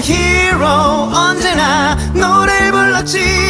hero 언제나 노래 불렀지.